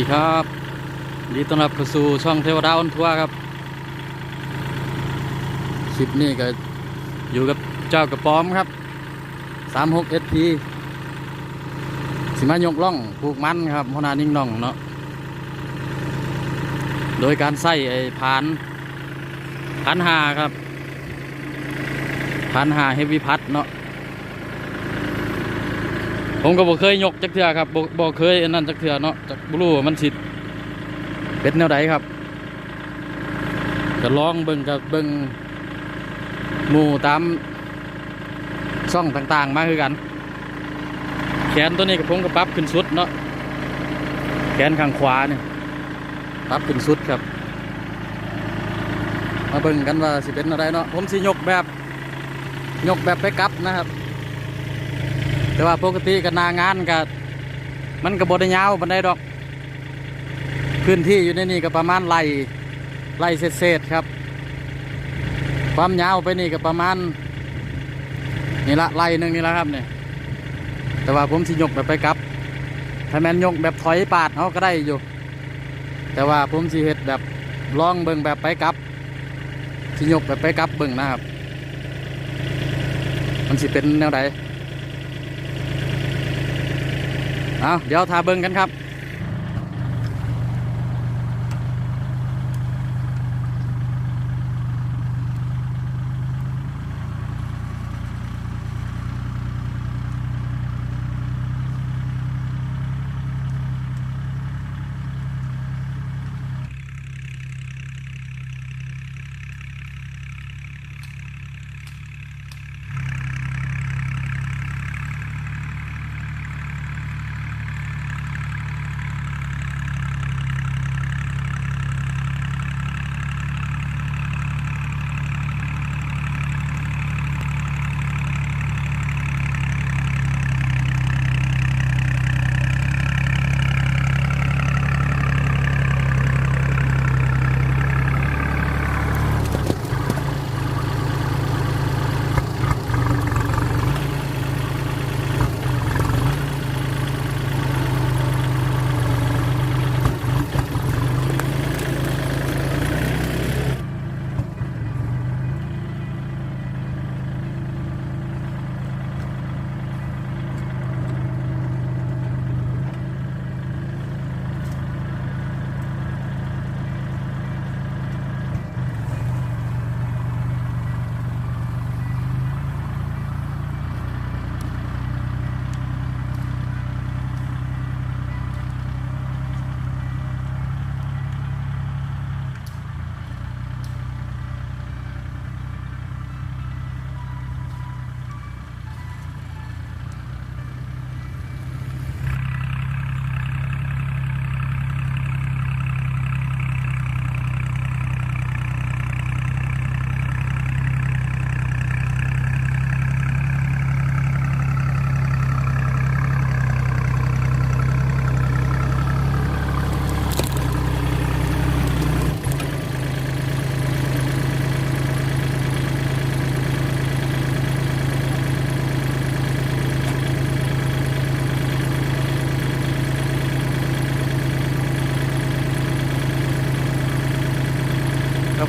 ดีครับดีต้อนรับเข้าสู่ช่องเทวดาออนทัวร์ครับคลิปนี้ก็อยู่กับเจ้ากระป๋อมครับ 36 SP สิมายกล่องปลูกมันครับพนานิ่งน่องเนาะโดยการใส่ไอ้ผานผานหาครับผานหาเฮฟวี่พัดเนาะ ผมก็บ่เคยยกจักเทื่อครับบ่บ่เคยอันนั้นจักเทื่อเนาะจักบ่รู้ว่ามันสิเป็นแนวใดครับก็ลองเบิ่งกับเบิ่งหมู่ตามช่องต่างๆ มาคือกัน แขนตัวนี้กับผมก็ปรับขึ้นสุดเนาะแขนข้างขวาเนี่ยปรับขึ้นสุดครับมาเบิ่งกันว่าสิเป็นอะไรเนาะผมสิยกแบบ ยกแบบไปกลับนะครับ แต่ว่าปกติกับนางานกับมันกับบดยาวบันไดดอก พื้นที่อยู่ในนี่ก็ประมาณไร่ไร่เศษๆครับ ความยาวไปนี่ก็ประมาณนี่ละไร่หนึ่งนี่ละครับเนี่ยแต่ว่าผมสิยกแบบไปกลับถ้าแมนยกแบบถอยปาดเขาก็ได้อยู่ แต่ว่าผมสิเฮ็ดแบบลองเบิ่งแบบไปกลับสิยกแบบไปกลับเบิ่งนะครับ มันสิเป็นแนวใด เอาเดี๋ยวทาเบิ้งกันครับ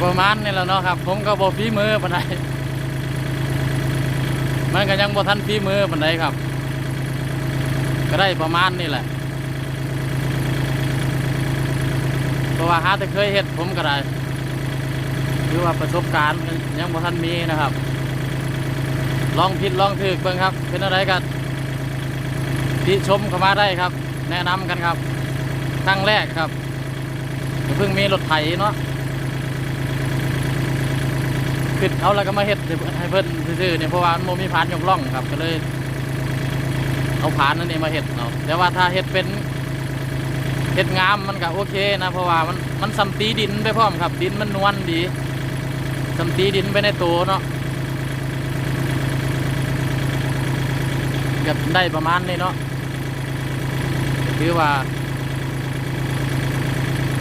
ประมาณนี้แหล้วเนาะครับ ผมก็บอฝีมือปานใดมันก็ยังบ่ทันฝีมือปานใดครับ ก็ได้ประมาณนี้แหละเพราะว่าหาแต่เคยเฮ็ดผมก็ได้คือว่าประสบการณ์ยังบ่ทันมีนะครับ ลองผิดลองถูกเบิ่งครับ เป็นอะไรกันที่ชมเข้ามาได้ครับ แนะนำกันครับครั้งแรกครับเพิ่งมีรถไถเนาะ ขึ้นเอาแล้วก็มาเฮ็ดให้เพิ่นซื่อๆเนี่ยเพราะว่ามันบ่มีผานยกล่องครับ ก็เลยเอาผานนั่นนี่มาเฮ็ดเอาแต่ว่าถ้าเฮ็ดเป็นเฮ็ดงามมันก็โอเคนะ เพราะว่ามันมันสัมตีดินไปพร้อมครับ ดินมันนวลดีสัมตีดินไปในตัวเนาะก็ได้ประมาณนี้เนาะถือว่า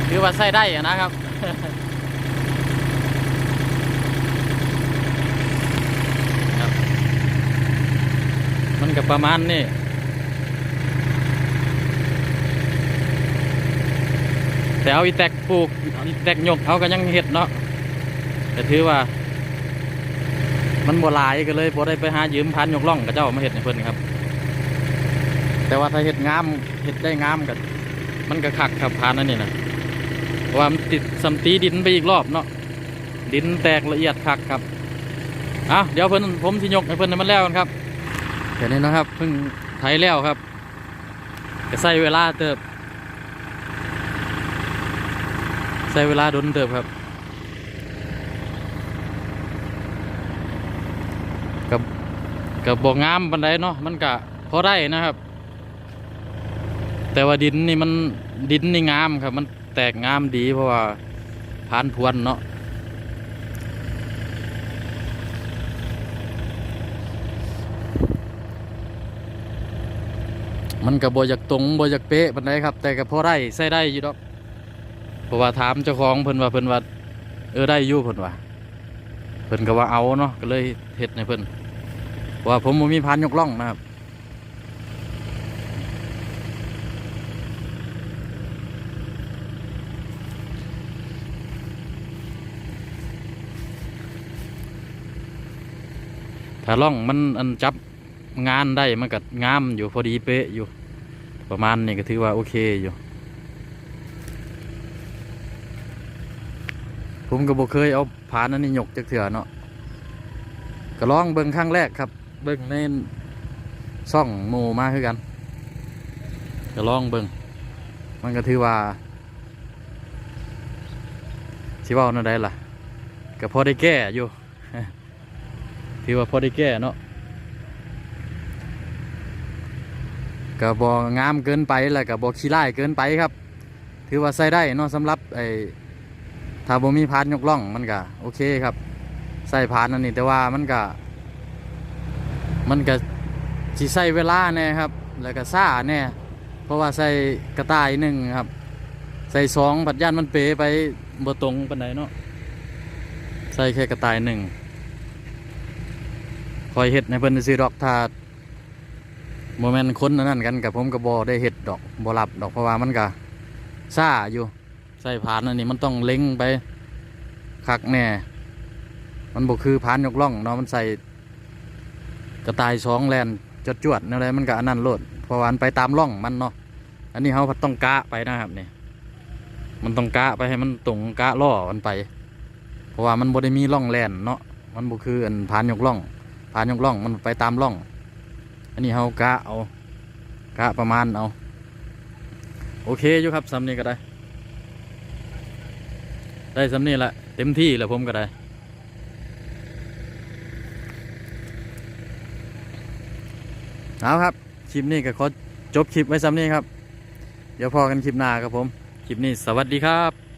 ถือว่าใช้ได้อะนะครับ มันก็ประมาณนี้แต่เอาอีแตกปลูกอีแตกหยกเอาก็ยังเห็ดเนาะแต่ถือว่า มันบัวลายก็เลยบ่ได้ไปหายืมพันยกล่องกับเจ้ามาเห็ดให้เพิ่อนครับ แต่ว่าถ้าเห็ดงามเห็ดได้งามกันมันก็คักครับพานนั่นนี่นะเพราะว่ามันติดสัมตีดินไปอีกรอบเนาะดินแตกละเอียดคักครับอะเดี๋ยวเพิ่อนผมสิยกให้เพิ่นให้มันแล้วกันครับ เดี๋ยวนี้นะครับเพิ่งไถแล้วครับก็ใส่เวลาเติบใช้เวลาดนเติบครับกับกับบกงามบันไดเนาะมันกะพอได้นะครับ แต่ว่าดินนี่มันดินนี่งามครับ มันแตกงามดีเพราะว่าพานพวนเนาะ มันกับบอยากตรงบอยากเป๊ะบันไดครับ แต่ก็พอได้ใส่ได้อยู่ดอกเพราะว่าถามเจ้าของเพิ่นว่าเพิ่นว่าเออได้อยู่เพิ่นว่าเพิ่นก็ว่าเอาเนาะก็เลยเฮ็ดให้เพิ่นว่าผมมีพานยกล่องนะครับถ้าล่องมันอันจับงานได้มันก็งามอยู่พอดีเป๊ะอยู่ ประมาณนี้ก็ถือว่าโอเคอยู่ ผมก็บ่เคยเอาผานอันนี้ยกจักเถื่อเนาะก็ลองเบิ่งครั้งแรกครับ เบิ่งในซ่องหมูมาคือกันก็ลองเบิ่งมันก็ถือว่าสิเว้าแนวใดล่ะก็พอได้แก้อยู่ ถือว่าพอได้แก้เนาะ ก็บ่งามเกินไปแล้วก็บ่ขี้ร้ายเกินไปครับ ถือว่าใส่ได้นาะสำหรับไอ้ถ้าบ่มีพานยกล่องมันก็โอเคครับ ใส่พานอันนี้แต่ว่ามันก็มันก็สิใส่เวลาแน่ครับ แล้วก็ซ่าแน่เพราะว่าใส่กระต่ายหนึ่งครับ ใส่สองปัดย่านมันเป๋ไปบ่ตรงปานใดเนาะใส่แค่กระต่ายหนึ่งคอยเฮ็ดในเพิ่นซื้อดอกถ้า โมเมนต์คนนนั้นกันกับผมก็บ่ได้เฮ็ดดอกบ่รับดอกเพราะว่ามันก็ซ่าอยู่ ใส่ผานอันนี้มันต้องเล็งไปคักแน่ มันบอกคือผานยกล่องเนาะมันใส่กระต่ายสองแลนจดจวดอะไรมันก็อันนั้นโลดเพราะว่ามันไปตามร่องมันเนาะอันนี้เขาต้องกะไปนะครับเนี่ยมันต้องกะไปให้มันตรงกะล่อมันไป เพราะว่ามันบ่ได้มีร่องแลนเนาะมันบ่คืออันผานยกล่องผานยกล่องมันไปตามร่อง อันนี้เขากะเอากะประมาณเอา โอเคอยู่ครับสำนี้ก็ได้ ได้สำนี่แหละเต็มที่แล้วผมก็ได้เอาครับ คลิปนี้ก็ขอจบคลิปไว้สำนี้ครับ เดี๋ยวพอกันคลิปหน้าครับผม คลิปนี้สวัสดีครับ